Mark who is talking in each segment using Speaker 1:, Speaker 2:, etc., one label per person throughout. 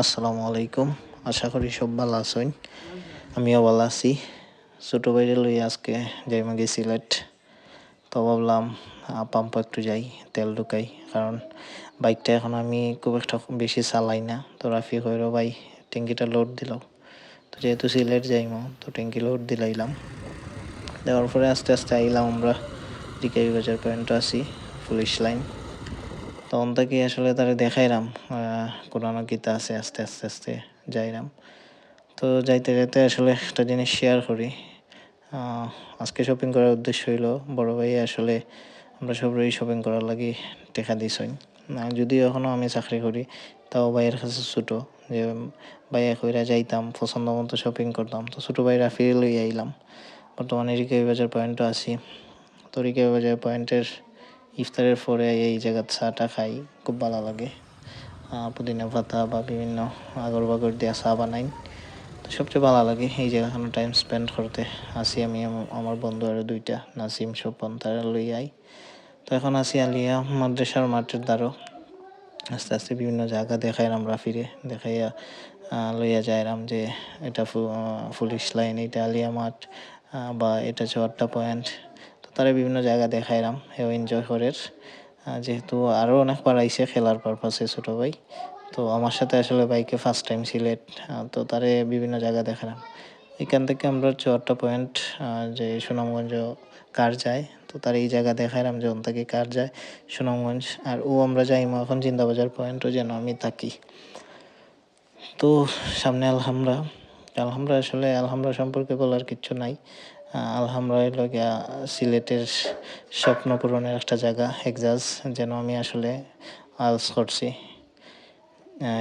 Speaker 1: আসসালামু আলাইকুম। আশা করি সব ভালো আছেন। আমিও ভালো আছি। ছোটো বাইরে লই আজকে যাই মাগি সিলেট তো ভাবলাম পাম্প একটু যাই, তেল ঢুকাই। কারণ বাইকটা এখন আমি খুব একটা বেশি চালাই না। তো রাফি কইরো, ভাই, ট্যাঙ্কিটা লোড দিল। তো যেহেতু সিলেট যাই যাইমো, তো ট্যাঙ্কি লোড দিলাইলাম। দেওয়ার পরে আস্তে আস্তে আইলাম আমরা ডিকাই বাজার পয়েন্ট আছি, পুলিশ লাইন। তখন থেকে আসলে তারা দেখাইলাম কোরআন গীতা আছে, আস্তে আস্তে আস্তে যাইলাম। তো যাইতে যাইতে আসলে একটা জিনিস শেয়ার করি। আজকে শপিং করার উদ্দেশ্য হইল, বড় ভাই আসলে আমরা সবাই শপিং করার লাগি টেকা দিছই না, যদিও এখনও আমি চাকরি করি, তাও ভাইয়ের কাছে ছোটো, যে ভাইয়া কইরা যাইতাম, পছন্দ মতো শপিং করতাম, তো ছোটো ভাই রাফি লই আইলাম। বর্তমানে রিকাবি বাজার পয়েন্টও আছি। তো রিকাবি বাজার পয়েন্টের ইফতারের পরে এই জায়গার চাটা খাই, খুব ভালো লাগে। পুদিনা পাতা বা বিভিন্ন আগর বাগর দিয়া চা বানাই। তো সবচেয়ে ভালো লাগে এই জায়গাখানে টাইম স্পেন্ড করতে আসি আমি আমার বন্ধু আরও দুইটা নাসিম স্বপন তারা লই আই। তো এখন আসি আলিয়া মাদ্রাসার মাঠের দ্বারও আস্তে আস্তে বিভিন্ন জায়গা দেখাইলাম রাফিরে দেখাইয়া আহ, লইয়া যাইলাম যে এটা পুলিশ লাইন এটা আলিয়া মাঠ বা এটা চুয়াট্টা পয়েন্ট তো তারা বিভিন্ন জায়গা দেখাইলাম এও এনজয় করে আহ, যেহেতু আরও অনেকবার আইসে খেলার পারপাসে ছোটো ভাই। তো আমার সাথে আসলে বাইকে ফার্স্ট টাইম সিলেট তো তারে বিভিন্ন জায়গা দেখালাম। এখান থেকে আমরা চুয়াট্টা পয়েন্ট যে সুনামগঞ্জ কার যায়, তো তার এই জায়গা দেখাইলাম যে ওন থেকে কার যায়, সুনামগঞ্জ। আর ও আমরা যাইমো এখন জিন্দাবাজার পয়েন্টও যেন আমি থাকি। তো সামনে আলহামরা আলহামরা আসলে আলহামরা সম্পর্কে বলার কিচ্ছু নাই। আহ, আলহামরা গিয়া সিলেটের স্বপ্ন পূরণের একটা জায়গা এক্সাজ যেন আমি আসলে আলস করছি।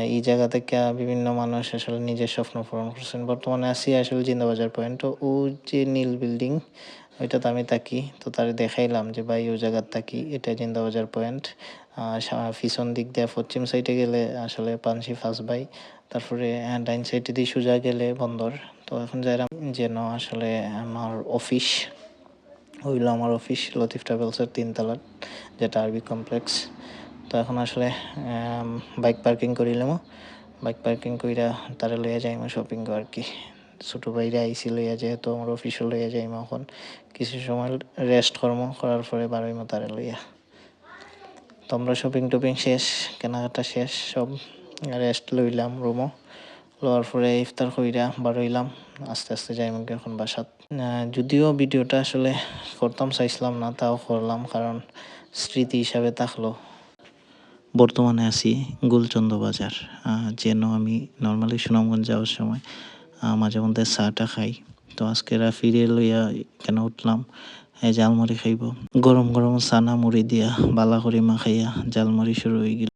Speaker 1: এই জায়গা থেকে বিভিন্ন মানুষ আসলে নিজের স্বপ্ন পূরণ করছেন। বর্তমানে আছি আসলে জিন্দাবাজার পয়েন্ট তো ও যে নীল বিল্ডিং ওইটাতে আমি থাকি। তো তারে দেখাইলাম যে ভাই ও জায়গার থাকি এটা জিন্দাবাজার পয়েন্ট। পিছন দিক দিয়ে পশ্চিম সাইডে গেলে আসলে পানসি ফার্স্ট বাই তারপরে ডাইন সাইডে দিয়ে সোজা গেলে বন্দর। তো এখন যাইলাম যেন আসলে আমার অফিস হইল আমার অফিস লতিফ ট্রাভেলসের তিনতলার যেটা আরবি কমপ্লেক্স তো এখন আসলে বাইক পার্কিং করিলাম বাইক পার্কিং কইরা তারা লইয়া যাইমো শপিং আর কি ছোটো বাইরে আইসি লইয়া, যেহেতু আমার অফিসও লইয়া যাইমো এখন। কিছু সময় রেস্ট কর্ম করার পরে বারোইমো তারা লইয়া। তো আমরা শপিং টপিং শেষ, কেনাকাটা শেষ, সব রেস্ট লইলাম রুমও লওয়ার পরে ইফতার কইরা বারোইলাম আস্তে আস্তে যাই মুখে এখন বাসাত। যদিও ভিডিওটা আসলে করতাম, চাইছিলাম না, তাও করলাম কারণ স্মৃতি হিসাবে থাকল। বর্তমানে আছি গুলচন্দ বাজার। যেন আমি নর্মালি সুনামগঞ্জ যাওয়ার সময় মাঝে মধ্যে চাটা খাই। তো আজকে ফিরে লইয়া কেন উঠলাম? জালমুড়ি খাইব। গরম গরম চানা মুড়ি দিয়া বালা করে মাখাইয়া জালমুড়ি শুরু হয়ে গেল।